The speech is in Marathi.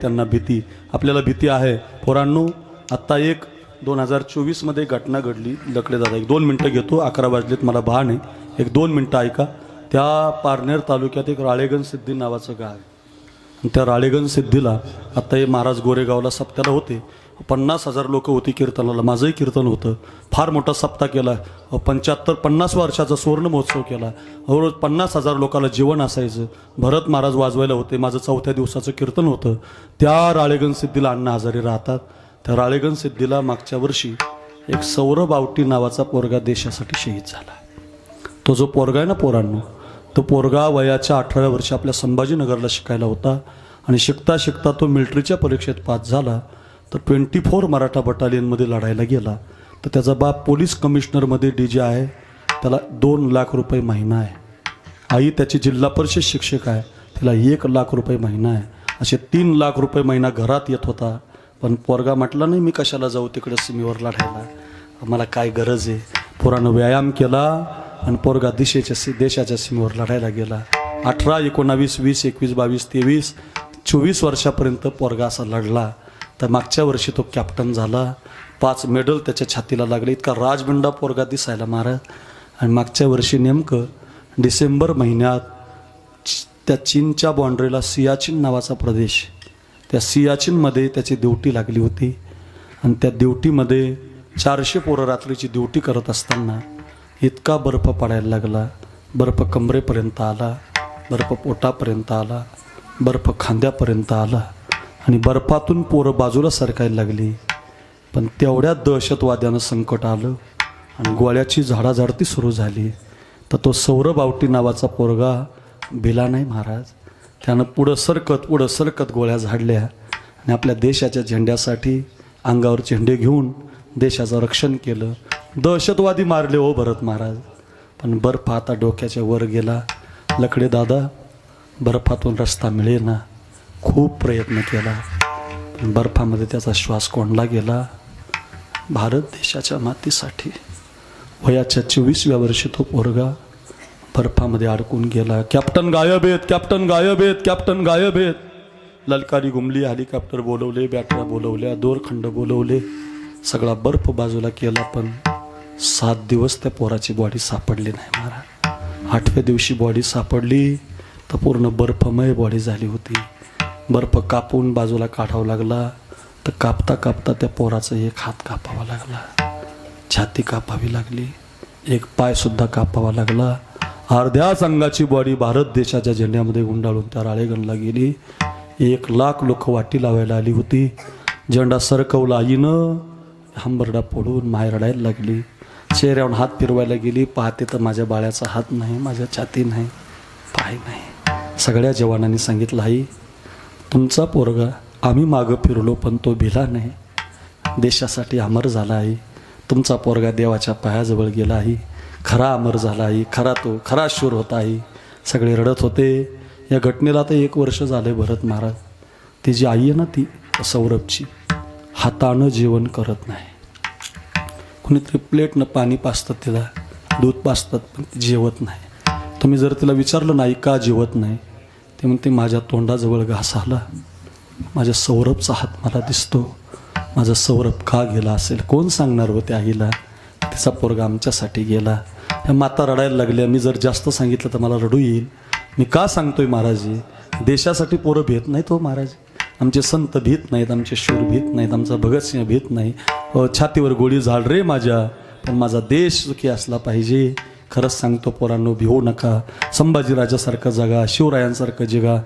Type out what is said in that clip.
त्यांना भीती. आपल्याला भीती आहे. पोरांनो आत्ता एक दोन हजार चोवीसमध्ये घटना घडली. लकडे दादा एक दोन मिनटं घेतो. अकरा वाजलेत मला भान आहे. एक दोन मिनटं ऐका. त्या पारनेर तालुक्यात एक राळेगण सिद्धी नावाचं गाव आहे. त्या राळेगण सिद्धीला आत्ता हे महाराज गोरेगावला सप्त्याला होते. पन्नास हजार लोक होती कीर्तनाला. माझंही कीर्तन होतं. फार मोठा सप्ताह केला. पंच्याहत्तर पन्नास वर्षाचा सुवर्ण महोत्सव केला. रोज पन्नास हजार लोकांना जेवण असायचं. भरत महाराज वाजवायला होते. माझं चौथ्या दिवसाचं कीर्तन होतं. त्या राळेगण सिद्धीला अण्णा आजारी राहतात. त्या राळेगण सिद्धीला मागच्या वर्षी एक सौरभ आवटी नावाचा पोरगा देशासाठी शहीद झाला. तो जो पोरगा आहे ना पोरांनो तो पोरगा वयाच्या अठराव्या वर्षी आपल्या संभाजीनगरला शिकायला होता आणि शिकता शिकता तो मिलिटरीच्या परीक्षेत पास झाला तर ट्वेंटी फोर मराठा बटालियनमध्ये लढायला गेला. तर त्याचा बाप पोलीस कमिशनरमध्ये डी जे आहे त्याला दोन लाख रुपये महिना आहे. आई त्याची जिल्हा परिषद शिक्षक आहे तिला एक लाख रुपये महिना आहे. असे तीन लाख रुपये महिना घरात येत होता. पण पोरगा म्हटला नाही मी कशाला जाऊ तिकडे सीमेवर लढायला? मला काय गरज आहे? पोरानं व्यायाम केला आणि पोरगा दिशेच्या सी देशाच्या सीमेवर लढायला गेला. अठरा एकोणावीस वीस एकवीस बावीस तेवीस चोवीस वर्षापर्यंत पोरगा असा लढला. तर मागच्या वर्षी तो कॅप्टन झाला. पाच मेडल त्याच्या छातीला लागले. इतका राजबिंडा पोरगा दिसायला महाराज आणि मागच्या वर्षी नेमकं डिसेंबर महिन्यात त्या चीनच्या बाँड्रीला सियाचीन नावाचा प्रदेश. त्या सियाचीनमध्ये त्याची देवटी लागली होती. आणि त्या देवटीमध्ये चारशे पोरं रात्रीची ड्युटी करत असताना इतका बर्फ पडायला लागला. बर्फ कमरेपर्यंत आला बर्फ पोटापर्यंत आला बर्फ खांद्यापर्यंत आला आणि बर्फातून पोरं बाजूला सरकायला लागली. पण तेवढ्या दहशतवाद्यानं संकट आलं आणि गोळ्याची झाडाझाडती सुरू झाली. तर तो सौरभ आवटी नावाचा पोरगा भिला नाही महाराज. त्यानं पुढं सरकत पुढं सरकत गोळ्या झाडल्या आणि आपल्या देशाच्या झेंड्यासाठी अंगावर झेंडे घेऊन देशाचं रक्षण केलं. दहशतवादी मारले हो भरत महाराज. पण बर्फ आता डोक्याच्या वर गेला. लकडे दादा बर्फातून रस्ता मिळेना. खूप प्रयत्न केला. पण बर्फामध्ये त्याचा श्वास कोंडला गेला. भारत देशाच्या मातीसाठी. वयाच्या चोवीसव्या वर्षी तो पोरगा बर्फामध्ये अडकून गेला. कॅप्टन गायब आहेत कॅप्टन गायब आहेत कॅप्टन गायब आहेत. ललकारी घुमली हेलिकॉप्टर बोलवले बॅटऱ्या बोलवल्या दोरखंड बोलवले. सगळा बर्फ बाजूला केला पण सात दिवस त्या पोराची बॉडी सापडली नाही महाराज. आठव्या दिवशी बॉडी सापडली तर पूर्ण बर्फमय बॉडी झाली होती. बर्फ कापून बाजूला काढावा लागला तर कापता कापता त्या पोराचा एक हात कापावा लागला. छाती कापावी लागली एक पायसुद्धा कापावा लागला. अर्ध्याच अंगाची बॉडी भारत देशाच्या झेंड्यामध्ये गुंडाळून त्या राळेगणला गेली. एक लाख लोक वाटी लावायला आली होती. झेंडा सरकवला आईनं हंबरडा फोडून माहेर रडायला लागली. चेहऱ्यावर हात फिरवायला गेली पाहते तर माझ्या बाळ्याचा हात नाही माझ्या छाती नाही पाय नाही. सगळ्या जवानांनी सांगितलं आई तुमचा पोरगा आम्ही मागं फिरलो पण तो भिला नाही. देशासाठी अमर झाला आहे तुमचा पोरगा देवाच्या पायाजवळ गेला आहे खरा अमर झाला आहे खरा तो खरा शूर होता आहे सगळे रडत होते. या घटनेला तर एक वर्ष झाले भरत महाराज. ती जी आई आहे ना ती सौरभची हातानं जेवण करत नाही. कुणीतरी प्लेटनं पाणी पाचतात तिला दूध पाचतात पण ती जेवत नाही. तुम्ही जर तिला विचारलं नाही का जेवत नाही? ते म्हणते माझ्या तोंडाजवळ घास आला. माझ्या सौरभचा हात मला दिसतो. माझा सौरभ का गेला असेल? कोण सांगणार होते आईला? तिचा पोरगा आमच्यासाठी गेला. ह्या माता रडायला लागल्या. मी जर जास्त सांगितलं तर मला रडू येईल. मी का सांगतोय महाराजी? देशासाठी पोरं भीत नाहीत हो महाराज. आमचे संत भीत नाहीत आमचे शूर भीत नाहीत आमचा भगतसिंह भीत नाही. छातीवर गोळी झाड रे माझ्या पण माझा देश सुखी असला पाहिजे. खरंच सांगतो पोरांनो भिवू नका. संभाजीराजासारखं जगा शिवरायांसारखं जगा.